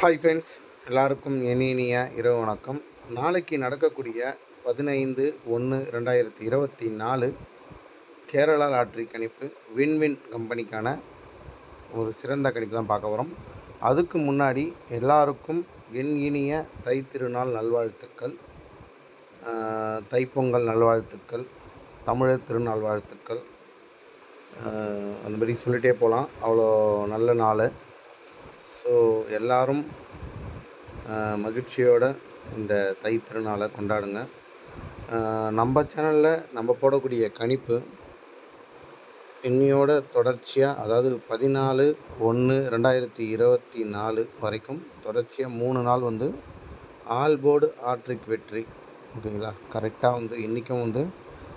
Hi friends எல்லாருக்கும் இனிய இரவு வணக்கம். நாளைக்கு நடக்கக்கூடிய பதினைந்து ஒன்று ரெண்டாயிரத்தி இருபத்தி நாலு கேரளா லாட்ரி கணிப்பு வின்வின் கம்பெனிக்கான ஒரு சிறந்த கணிப்பு தான் பார்க்க வரோம் அதுக்கு முன்னாடி எல்லாருக்கும் என் இனிய தை திருநாள் நல்வாழ்த்துக்கள் தைப்பொங்கல் நல்வாழ்த்துக்கள் தமிழர் திருநாள் வாழ்த்துக்கள். அந்த மாதிரி சொல்லிகிட்டே போகலாம் அவ்வளோ நல்ல நாள். ஸோ எல்லாரும் மகிழ்ச்சியோடு மகிழ்ச்சியோட இந்த தை திருநாளை கொண்டாடுங்க. நம்ம சேனலில் நம்ம போடக்கூடிய கணிப்பு இன்னையோட தொடர்ச்சியாக அதாவது பதினாலு ஒன்று ரெண்டாயிரத்தி இருபத்தி நாலு வரைக்கும் தொடர்ச்சியாக மூணு நாள் வந்து ஆல்போர்டு ஆட்ரிக் வெற்றி. ஓகேங்களா? கரெக்டாக வந்து இன்றைக்கும் வந்து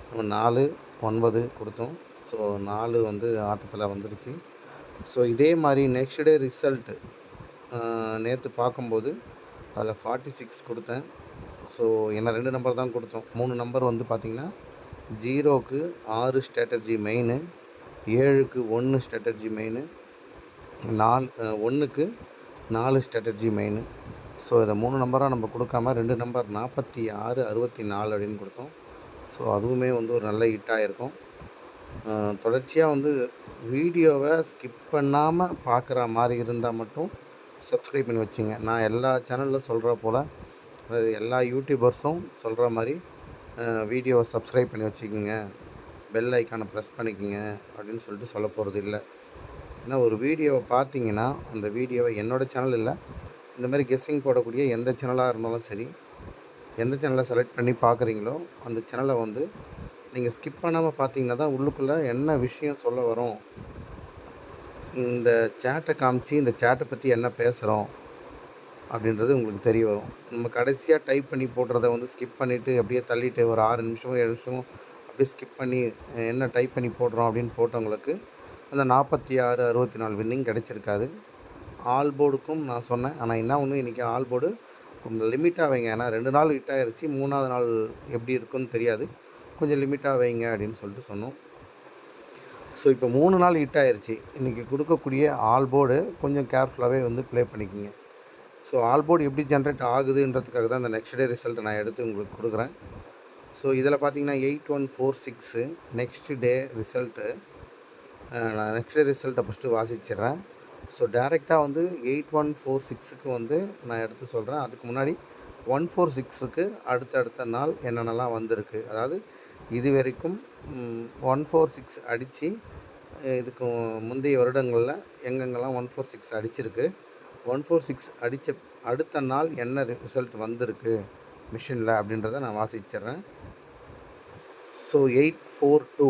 நம்ம நாலு ஒன்பது கொடுத்தோம். ஸோ நாலு வந்து ஆட்டத்தில் வந்துடுச்சு ஸோ இதே மாதிரி நெக்ஸ்ட் டே ரிசல்ட்டு நேற்று பார்க்கும்போது அதில் ஃபார்ட்டி சிக்ஸ் கொடுத்தேன். ஸோ என்ன ரெண்டு நம்பர் தான் கொடுத்தோம். மூணு நம்பர் வந்து பார்த்திங்கன்னா ஜீரோக்கு ஆறு ஸ்ட்ராட்டஜி மெயினு ஏழுக்கு ஒன்று ஸ்ட்ராட்டஜி மெயினு நாலு ஒன்றுக்கு நாலு ஸ்ட்ராட்டஜி மெயினு ஸோ இதை மூணு நம்பராக நம்ம கொடுக்காம ரெண்டு நம்பர் நாற்பத்தி ஆறு அறுபத்தி நாலு அப்படின்னு கொடுத்தோம். ஸோ அதுவுமே வந்து ஒரு நல்ல ஹிட்டாக இருக்கும். தொடர்ச்சியாக வந்து வீடியோவை ஸ்கிப் பண்ணாமல் பார்க்குற மாதிரி இருந்தால் மட்டும் சப்ஸ்கிரைப் பண்ணி வச்சுங்க. நான் எல்லா சேனலில் சொல்கிற போல் அதாவது எல்லா யூடியூபர்ஸும் சொல்கிற மாதிரி வீடியோவை சப்ஸ்கிரைப் பண்ணி வச்சுக்கோங்க. பெல் ஐக்கானை ப்ரெஸ் பண்ணிக்கோங்க அப்படின்னு சொல்லிட்டு சொல்ல போகிறது இல்லை. ஏன்னா ஒரு வீடியோவை பார்த்தீங்கன்னா அந்த வீடியோவை என்னோடய சேனல் இல்லை இந்த மாதிரி கெஸ்ஸிங் போடக்கூடிய எந்த சேனலாக இருந்தாலும் சரி எந்த சேனலை செலக்ட் பண்ணி பார்க்குறீங்களோ அந்த சேனலை வந்து நீங்கள் ஸ்கிப் பண்ணாமல் பார்த்தீங்கன்னா தான் உள்ளுக்குள்ளே என்ன விஷயம் சொல்ல வரும். இந்த சேட்டை காமிச்சு இந்த சேட்டை பற்றி என்ன பேசுகிறோம் அப்படின்றது உங்களுக்கு தெரிய வரும். நம்ம கடைசியாக டைப் பண்ணி போடுறத வந்து ஸ்கிப் பண்ணிவிட்டு அப்படியே தள்ளிட்டு ஒரு ஆறு நிமிஷமோ ஏழு நிமிஷமோ அப்படியே ஸ்கிப் பண்ணி என்ன டைப் பண்ணி போடுறோம் அப்படின்னு போட்டவங்களுக்கு அந்த நாற்பத்தி ஆறு அறுபத்தி நாலு வின்னிங் கிடச்சிருக்காது. ஆல் போர்டுக்கும் நான் சொன்னேன். ஆனால் என்ன ஒன்று இன்றைக்கி ஆல் போர்டு கொஞ்சம் லிமிட்டாக வைங்க. ஏன்னா ரெண்டு நாள் ஹிட் ஆயிருச்சு. மூணாவது நாள் எப்படி இருக்குன்னு தெரியாது. கொஞ்சம் லிமிட்டாக வைங்க அப்படின்னு சொல்லிட்டு சொன்னோம். ஸோ இப்போ மூணு நாள் ஹிட் ஆயிடுச்சு இன்றைக்கி கொடுக்கக்கூடிய ஆல் போர்டு கொஞ்சம் கேர்ஃபுல்லாகவே வந்து ப்ளே பண்ணிக்கோங்க. ஸோ ஆல் போர்டு எப்படி ஜென்ரேட் ஆகுதுன்றதுக்காக தான் இந்த நெக்ஸ்ட் டே ரிசல்ட்டை நான் எடுத்து உங்களுக்கு கொடுக்குறேன். ஸோ இதில் பார்த்தீங்கன்னா eight one four six next day result நான் நெக்ஸ்ட் டே ரிசல்ட்டை ஃபஸ்ட்டு வாசிச்சிடுறேன். ஸோ டேரெக்டாக வந்து எயிட் ஒன் ஃபோர் சிக்ஸுக்கு வந்து நான் எடுத்து சொல்கிறேன் அதுக்கு முன்னாடி ஒன் ஃபோர் சிக்ஸுக்கு அடுத்தடுத்த நாள் என்னென்னலாம் வந்திருக்கு. அதாவது இது வரைக்கும் ஒன் ஃபோர் சிக்ஸ் அடித்து இதுக்கு முந்தைய வருடங்களில் எங்கெங்கெல்லாம் ஒன் ஃபோர் சிக்ஸ் அடிச்சிருக்கு ஒன் ஃபோர் சிக்ஸ் அடித்த அடுத்த நாள் என்ன ரிசல்ட் வந்திருக்கு மிஷினில் அப்படின்றத நான் வாசிச்சிடுறேன். So eight four two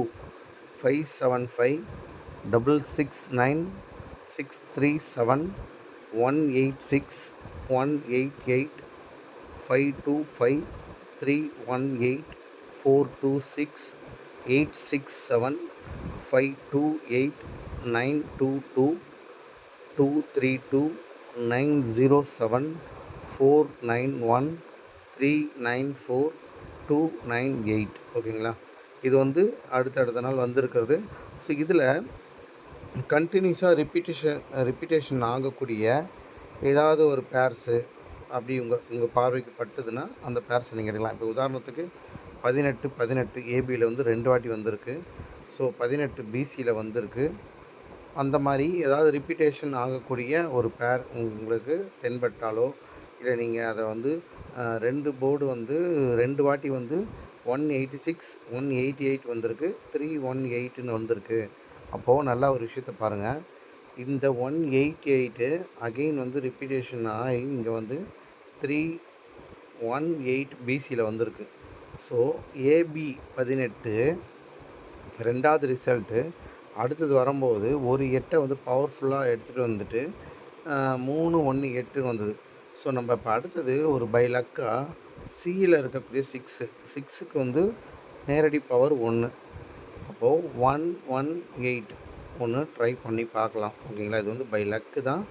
five seven five double six nine six three seven one eight six one eight eight five two five three one eight four two six eight six seven five two eight nine two two two three two nine zero seven four nine one three nine four two nine eight ஓகேங்களா இது வந்து அடுத்தடுத்த நாள் வந்திருக்கிறது. So இதில் கண்டினியூஸாக repetition repetition ஆகக்கூடிய ஏதாவது ஒரு பேர்ஸு அப்படி உங்கள் உங்கள் பார்வைக்கு பட்டுதுன்னா அந்த பேர்ஸை நீங்கள் எடுக்கலாம். இப்போ உதாரணத்துக்கு பதினெட்டு பதினெட்டு ஏபியில் வந்து ரெண்டு வாட்டி வந்திருக்கு. ஸோ பதினெட்டு பிசியில் வந்திருக்கு. அந்த மாதிரி ஏதாவது ரிப்பீட்டேஷன் ஆகக்கூடிய ஒரு பேர் உங்களுக்கு தென்பட்டாலோ இல்லை நீங்கள் அதை வந்து ரெண்டு போர்டு வந்து ரெண்டு வாட்டி வந்து one eighty six one eighty eight வந்திருக்கு த்ரீ ஒன் எயிட்டுன்னு வந்திருக்கு. அப்போது நல்லா ஒரு விஷயத்த பாருங்கள் இந்த ஒன் எயிட்டி எயிட்டு அகெயின் வந்து ரிப்பீட்டேஷன் ஆகி இங்கே வந்து த்ரீ ஒன் எயிட் பிசியில் வந்திருக்கு. ஸோ ஏபி பதினெட்டு ரெண்டாவது ரிசல்ட்டு அடுத்தது வரும்போது ஒரு எட்டை வந்து பவர்ஃபுல்லாக எடுத்துகிட்டு வந்துட்டு மூணு ஒன்று எட்டு வந்தது. ஸோ நம்ம இப்போ அடுத்தது ஒரு பை லக்காக சியில் இருக்கக்கூடிய சிக்ஸு சிக்ஸுக்கு வந்து நேரடி பவர் ஒன்று அப்போது ஒன் ஒன் எயிட் ஒன்று ட்ரை பண்ணி பார்க்கலாம். ஓகேங்களா? இது வந்து பை லக்கு தான்.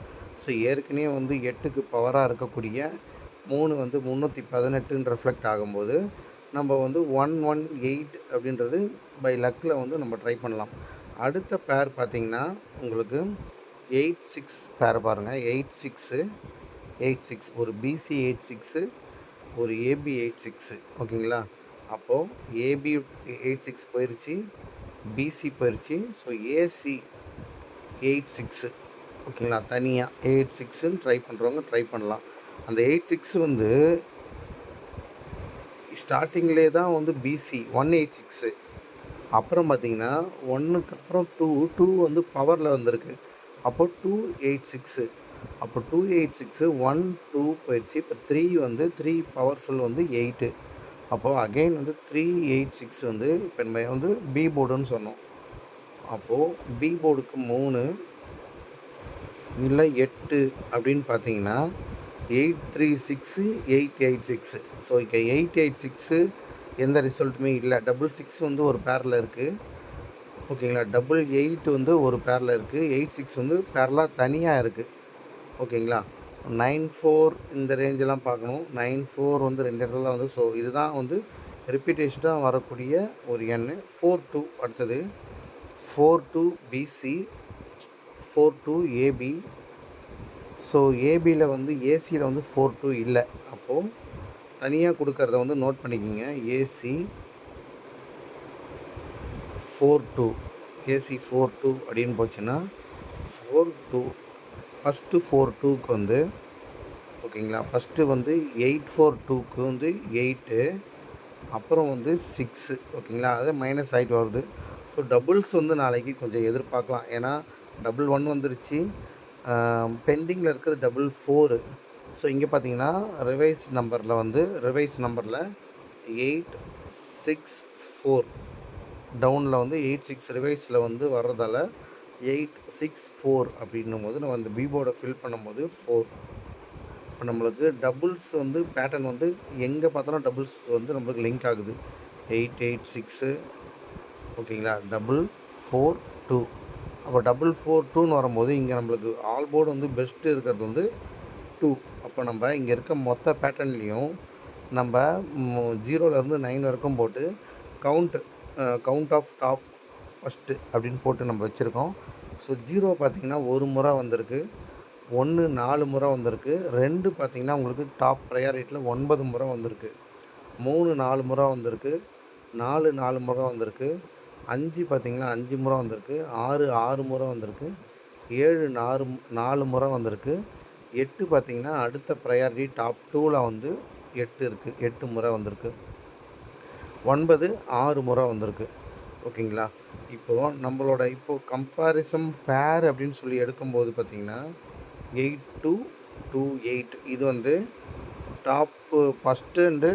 ஸோ ஏற்கனவே வந்து எட்டுக்கு பவராக இருக்கக்கூடிய மூணு வந்து முந்நூற்றி பதினெட்டுன்னு ரெஃப்ளெக்ட் ஆகும்போது நம்ம வந்து ஒன் ஒன் எயிட் அப்படின்றது பை லக்கில் வந்து நம்ம ட்ரை பண்ணலாம். அடுத்த பேர் பார்த்திங்கன்னா உங்களுக்கு எயிட் சிக்ஸ் பேர் பாருங்கள் எயிட் சிக்ஸு எயிட் சிக்ஸ் ஒரு பிசி எயிட் சிக்ஸு ஒரு ஏபி எயிட் சிக்ஸு ஓகேங்களா? அப்போது ஏபி எயிட் சிக்ஸ் போயிடுச்சு பிசி போயிடுச்சு ஸோ ஏசி எயிட் சிக்ஸு ஓகேங்களா? தனியாக எயிட் சிக்ஸுன்னு ட்ரை பண்ணுறவங்க ட்ரை பண்ணலாம். அந்த எயிட் சிக்ஸ் வந்து ஸ்டார்டிங்லேயே தான் வந்து பிசி ஒன் எயிட் சிக்ஸு அப்புறம் பார்த்தீங்கன்னா ஒன்றுக்கு அப்புறம் டூ டூ வந்து பவரில் வந்திருக்கு. அப்போ டூ எயிட் சிக்ஸு அப்போ two eight six one two போயிடுச்சு. இப்போ த்ரீ வந்து த்ரீ பவர்ஃபுல் வந்து எயிட்டு அப்போது அகெயின் வந்து த்ரீ எயிட் சிக்ஸ் வந்து இப்போ நம்ம வந்து பி போர்டுன்னு சொன்னோம். அப்போது பி போர்டுக்கு மூணு இல்லை எட்டு அப்படின்னு பார்த்தீங்கன்னா eight three six eight eight six. So இங்கே எயிட் எயிட் சிக்ஸு எந்த ரிசல்ட்டுமே இல்லை. டபுள் சிக்ஸ் வந்து ஒரு பேரில் இருக்குது ஓகேங்களா? டபுள் எயிட் வந்து ஒரு பேரில் இருக்குது எயிட் சிக்ஸ் வந்து பேரலாக தனியாக இருக்குது ஓகேங்களா? நைன் ஃபோர் இந்த ரேஞ்செல்லாம் பார்க்கணும். நைன் ஃபோர் வந்து ரெண்டு இடத்துல வந்து. ஸோ இதுதான் வந்து ரிப்பீட்டேஷனாக வரக்கூடிய ஒரு எண் ஃபோர் டூ அடுத்தது. Four two PC four two AB so ஏபியில் வந்து ஏசியில் வந்து ஃபோர் டூ இல்லை. அப்போது தனியாக கொடுக்கறத வந்து நோட் பண்ணிக்கோங்க. AC four two AC four two அப்படின்னு போச்சுன்னா ஃபோர் டூ ஃபஸ்ட்டு ஃபோர் டூக்கு வந்து ஓகேங்களா? ஃபஸ்ட்டு வந்து எயிட் ஃபோர் டூக்கு வந்து எயிட்டு அப்புறம் வந்து சிக்ஸு ஓகேங்களா? அது மைனஸ் ஆகிட்டு வருது. ஸோ டபுள்ஸ் வந்து நாளைக்கு கொஞ்சம் எதிர்பார்க்கலாம். ஏன்னா டபுள் ஒன் வந்துருச்சு. பெண்டிங்கில் இருக்கிறது டபுள் ஃபோரு ஸோ இங்கே பார்த்தீங்கன்னா ரிவைஸ் நம்பரில் வந்து ரிவைஸ் நம்பரில் எயிட் சிக்ஸ் ஃபோர் டவுனில் வந்து எயிட் சிக்ஸ் ரிவைஸில் வந்து வர்றதால எயிட் சிக்ஸ் ஃபோர் அப்படின்னும் போது நம்ம அந்த பீபோர்டை ஃபில் பண்ணும்போது ஃபோர் இப்போ நம்மளுக்கு டபுள்ஸ் வந்து பேட்டர்ன் வந்து எங்கே பார்த்தாலும் டபுள்ஸ் வந்து நம்மளுக்கு லிங்க் ஆகுது. எயிட் எயிட் சிக்ஸு ஓகேங்களா? டபுள் ஃபோர் டூ அப்போ டபுள் ஃபோர் டூன்னு வரும்போது இங்கே நம்மளுக்கு ஆல் போர்டு வந்து பெஸ்ட்டு இருக்கிறது வந்து டூ அப்போ நம்ம இங்கே இருக்க மொத்த பேட்டர்ன்லேயும் நம்ம ஜீரோலேருந்து நைன் வரைக்கும் போட்டு count count of top first அப்படின்னு போட்டு நம்ம வச்சுருக்கோம். ஸோ ஜீரோ பார்த்திங்கன்னா ஒரு முறை வந்திருக்கு. ஒன்று நாலு முறை வந்திருக்கு. ரெண்டு பார்த்திங்கன்னா உங்களுக்கு டாப் ப்ரையாரிட்டியில் ஒன்பது முறை வந்திருக்கு. மூணு நாலு முறை வந்திருக்கு. நாலு நாலு முறை வந்திருக்கு. அஞ்சு பார்த்திங்கன்னா அஞ்சு முறை வந்திருக்கு. ஆறு ஆறு முறை வந்திருக்கு. ஏழு நாலு நாலு முறை வந்திருக்கு. எட்டு பார்த்திங்கன்னா அடுத்த ப்ரையாரிட்டி டாப் டூவில் வந்து எட்டு இருக்குது எட்டு முறை வந்திருக்கு. ஒன்பது ஆறு முறை வந்திருக்கு. ஓகேங்களா? இப்போது நம்மளோட இப்போது கம்பாரிசம் பேர் அப்படின்னு சொல்லி எடுக்கும்போது பார்த்திங்கன்னா எயிட் டூ டூ எயிட் இது வந்து top first and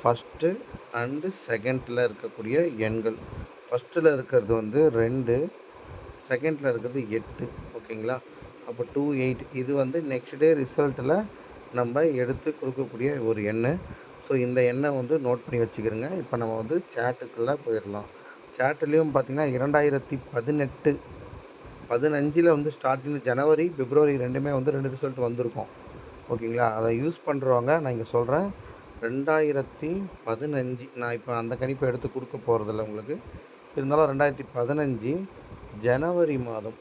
first and செகண்டில் இருக்கக்கூடிய எண்கள். ஃபஸ்ட்டில் இருக்கிறது வந்து ரெண்டு செகண்டில் இருக்கிறது எட்டு ஓகேங்களா அப்போ டூ எயிட் இது வந்து நெக்ஸ்ட் டே ரிசல்ட்டில் நம்ம எடுத்து கொடுக்கக்கூடிய ஒரு எண்ணெய் ஸோ இந்த எண்ணை வந்து நோட் பண்ணி வச்சுக்கிறோங்க. இப்போ நம்ம வந்து சேட்டுக்குள்ளே போயிடலாம் சேட்டுலேயும் பார்த்திங்கன்னா இரண்டாயிரத்தி பதினெட்டு பதினஞ்சில் வந்து ஸ்டார்டிங் ஜனவரி பிப்ரவரி ரெண்டுமே வந்து ரெண்டு ரிசல்ட் வந்திருக்கும். ஓகேங்களா அதை யூஸ் பண்ணுறவங்க நான் இங்கே சொல்கிறேன் ரெண்டாயிரத்தி பதினஞ்சு. நான் இப்போ அந்த கணிப்பை எடுத்து கொடுக்க போகிறதில்ல உங்களுக்கு. இருந்தாலும் ரெண்டாயிரத்தி பதினஞ்சு ஜனவரி மாதம்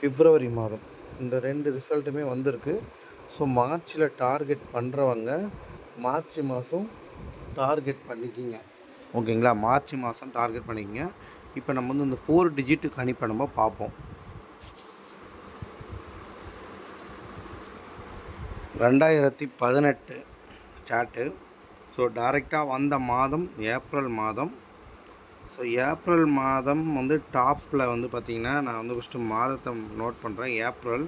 பிப்ரவரி மாதம் இந்த ரெண்டு ரிசல்ட்டுமே வந்திருக்கு. ஸோ மார்ச்சில் டார்கெட் பண்ணுறவங்க மார்ச் மாதம் டார்கெட் பண்ணிக்கிங்க. ஓகேங்களா? மார்ச் மாதம் டார்கெட் பண்ணிக்கிங்க. இப்போ நம்ம வந்து இந்த ஃபோர் டிஜிட் கணிப்பை நம்ம பார்ப்போம். ரெண்டாயிரத்தி பதினெட்டு சார்ட்டு ஸோ டைரெக்டாக வந்த மாதம் ஏப்ரல் மாதம். ஸோ ஏப்ரல் மாதம் வந்து டாப்பில் வந்து பார்த்திங்கன்னா நான் வந்து ஃபஸ்ட்டு மாதத்தை நோட் பண்ணுறேன் ஏப்ரல்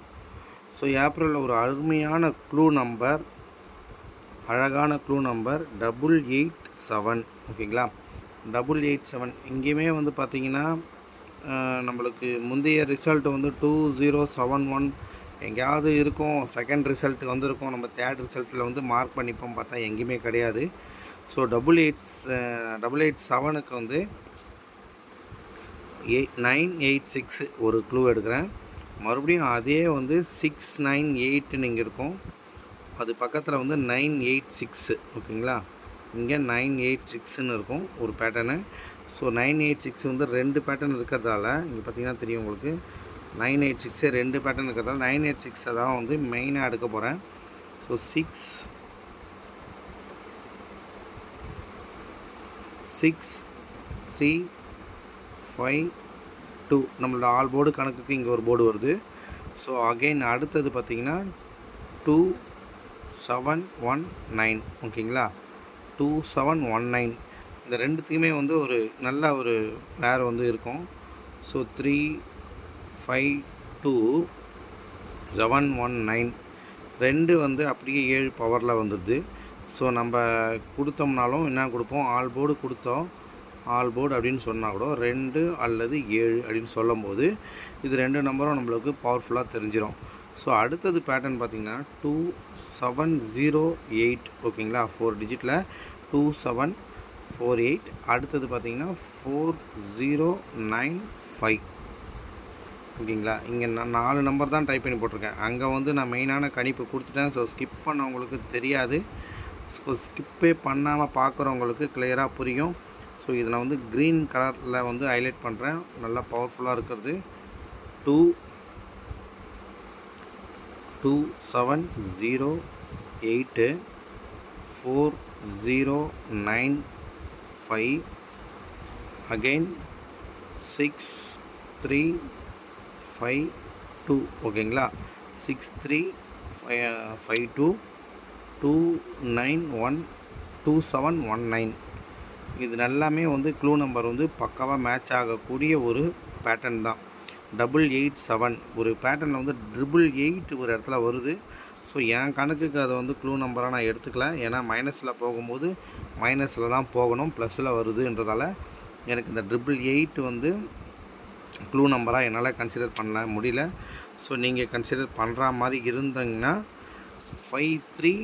ஸோ ஏப்ரலில் ஒரு அருமையான க்ளூ நம்பர் அழகான clue number double eight seven ஓகேங்களா டபுள் எயிட் செவன் இங்கேயுமே வந்து பார்த்திங்கன்னா நம்மளுக்கு முந்தைய ரிசல்ட் வந்து டூ ஜீரோ செவன் ஒன் எங்கேயாவது இருக்கும் செகண்ட் ரிசல்ட் வந்திருக்கும் நம்ம தேர்ட் ரிசல்ட்டில் வந்து மார்க் பண்ணிப்போம் பார்த்தா எங்கேயுமே கிடையாது. So double eights double eight செவனுக்கு வந்து எயிட் நைன் எயிட் சிக்ஸு ஒரு க்ளூ எடுக்கிறேன். மறுபடியும் அதே வந்து சிக்ஸ் நைன் எயிட்டுன்னு இங்கே இருக்கும். அது பக்கத்தில் வந்து நைன் எயிட் சிக்ஸு ஓகேங்களா? இங்கே நைன் எயிட் சிக்ஸுன்னு இருக்கும் ஒரு pattern so nine eight six வந்து ரெண்டு பேட்டர்ன் இருக்கிறதால இங்கே பார்த்தீங்கன்னா தெரியும் உங்களுக்கு. நைன் எயிட் சிக்ஸு ரெண்டு பேட்டர்ன் இருக்கிறதால நைன் எயிட் சிக்ஸை தான் வந்து மெயினாக எடுக்க போகிறேன் so six six three five two நம்மளோட ஆல் போர்டு கணக்குக்கு இங்கே ஒரு போர்டு வருது. ஸோ அகைன் அடுத்தது பார்த்தீங்கன்னா டூ செவன் ஒன் நைன் ஓகேங்களா டூ செவன் ஒன் நைன் இந்த ரெண்டுத்துக்குமே வந்து ஒரு நல்ல ஒரு பேர் வந்து இருக்கும். So three five two seven one nine ரெண்டு வந்து அப்படியே ஏழு பவரில் வந்துடுது. ஸோ நம்ம கொடுத்தோம்னாலும் என்ன கொடுப்போம்? ஆல் போர்டு கொடுத்தோம். ஆல் போர்டு அப்படின்னு சொன்னால் கூட ரெண்டு அல்லது ஏழு அப்படின்னு சொல்லும்போது இது ரெண்டு நம்பரும் நம்மளுக்கு பவர்ஃபுல்லாக தெரிஞ்சிடும் ஸோ அடுத்தது பேட்டர்ன் பார்த்திங்கன்னா டூ செவன் ஜீரோ எயிட் ஓகேங்களா ஃபோர் டிஜிட்டில் டூ செவன் ஃபோர் எயிட் அடுத்தது பார்த்திங்கன்னா ஃபோர் ஜீரோ நைன் ஃபைவ் ஓகேங்களா? இங்கே நான் நாலு நம்பர் தான் டைப் பண்ணி போட்டிருக்கேன். அங்கே வந்து நான் மெயினான கணிப்பு கொடுத்துட்டேன். ஸோ ஸ்கிப் பண்ணவங்களுக்கு தெரியாது. ஸோ ஸ்கிப்பே பண்ணாமல் பார்க்குறவங்களுக்கு கிளியராக புரியும். ஸோ இதில் வந்து க்ரீன் கலரில் வந்து ஹைலைட் பண்ணுறேன் நல்லா பவர்ஃபுல்லாக இருக்கிறது. Two two seven zero eight four zero nine five again six three five two ஓகேங்களா six three five two two nine one two seven one nine இது எல்லாமே வந்து க்ளூ நம்பர் வந்து பக்காவாக மேட்ச் ஆகக்கூடிய ஒரு பேட்டர்ன் தான். டபுள் எயிட் செவன் ஒரு பேட்டர்னில் வந்து ட்ரிபிள் எயிட் ஒரு இடத்துல வருது. ஸோ என் கணக்குக்கு அதை வந்து க்ளூ நம்பராக நான் எடுத்துக்கல. ஏன்னா மைனஸில் போகும்போது மைனஸில் தான் போகணும் ப்ளஸில் வருதுன்றதால எனக்கு இந்த ட்ரிபிள் எயிட் வந்து க்ளூ நம்பராக என்னால் கன்சிடர் பண்ண முடியல. ஸோ நீங்கள் கன்சிடர் பண்ணுற மாதிரி இருந்தீங்கன்னா ஃபைவ் த்ரீ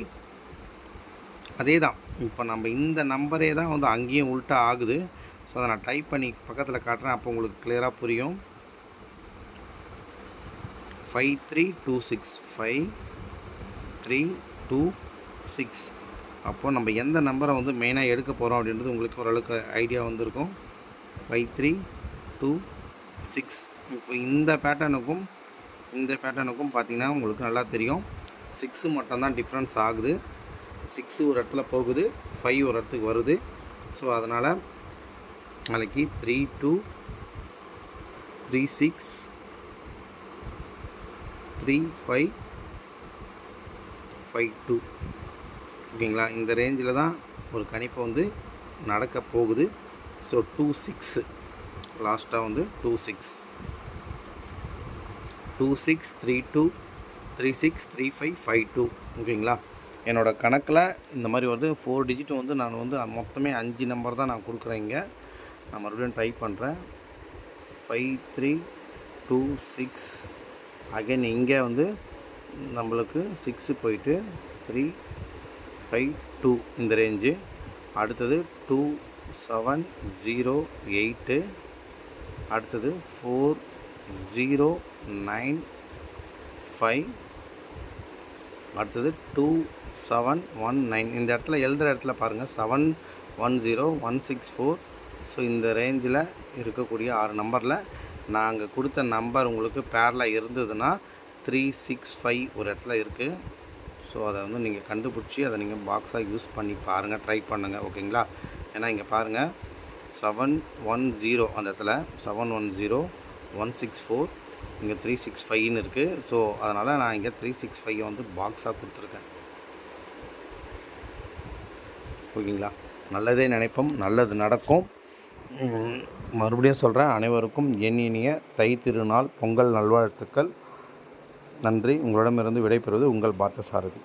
அதே தான் இப்போ நம்ம இந்த நம்பரே தான் வந்து அங்கேயும் உல்ட்டா ஆகுது. ஸோ அதை நான் டைப் பண்ணி பக்கத்தில் காட்டுறேன். அப்போ உங்களுக்கு கிளியராக புரியும். Five three two six five three two six அப்போது நம்ம எந்த நம்பரை வந்து மெயினாக எடுக்க போகிறோம் அப்படின்றது உங்களுக்கு ஓரளவுக்கு ஐடியா வந்திருக்கும். ஃபைவ் த்ரீ டூ சிக்ஸ் இப்போ இந்த பேட்டர்னுக்கும் இந்த பேட்டர்னுக்கும் பார்த்தீங்கன்னா உங்களுக்கு நல்லா தெரியும். சிக்ஸு மட்டும்தான் டிஃப்ரென்ஸ் ஆகுது. சிக்ஸு ஒரு இடத்துல போகுது ஃபைவ் ஒரு இடத்துக்கு வருது. ஸோ அதனால் நாளைக்கு three two three six three five five two ஓகேங்களா? இந்த ரேஞ்சில் தான் ஒரு கணிப்பு வந்து நடக்க போகுது. ஸோ டூ சிக்ஸு லாஸ்ட்டாக வந்து two six two six three two three six three five five two ஓகேங்களா? என்னோடய கணக்கில் இந்த மாதிரி வந்து ஃபோர் டிஜிட் வந்து நான் வந்து மொத்தமே அஞ்சு நம்பர் தான் நான் கொடுக்குறேன் இங்கே. நான் மறுபடியும் ட்ரை பண்ணுறேன் five three two six again இங்கே வந்து நம்மளுக்கு சிக்ஸு போயிட்டு த்ரீ ஃபைவ் டூ இந்த ரேஞ்சு அடுத்தது டூ செவன் ஜீரோ எயிட்டு அடுத்தது ஃபோர் ஜீரோ நைன் ஃபைவ் அடுத்தது டூ செவன் ஒன் நைன் இந்த இடத்துல எழுதுகிற இடத்துல பாருங்கள் seven one zero one six four so இந்த ரேஞ்சில் இருக்கக்கூடிய ஆறு நம்பரில் நாங்கள் கொடுத்த நம்பர் உங்களுக்கு பேரில் இருந்ததுன்னா த்ரீ சிக்ஸ் ஃபைவ் ஒரு இடத்துல இருக்குது ஸோ அதை வந்து நீங்கள் கண்டுபிடிச்சி அதை நீங்கள் பாக்ஸாக யூஸ் பண்ணி பாருங்கள் ட்ரை பண்ணுங்கள் ஓகேங்களா ஏன்னா இங்கே பாருங்கள் செவன் ஒன் ஜீரோ அந்த இடத்துல seven one zero one six four இங்கே த்ரீ சிக்ஸ் ஃபைவ்னு இருக்குது ஸோ அதனால் நான் இங்கே த்ரீ சிக்ஸ் ஃபைவ் வந்து பாக்ஸாக கொடுத்துருக்கேன். ஓகேங்களா? நல்லதே நினைப்போம் நல்லது நடக்கும். மறுபடியும் சொல்கிறேன் அனைவருக்கும் என் இனிய தை திருநாள் பொங்கல் நல்வாழ்த்துக்கள். நன்றி. உங்களிடமிருந்து விடைபெறுவது உங்கள் பார்த்தசாரதி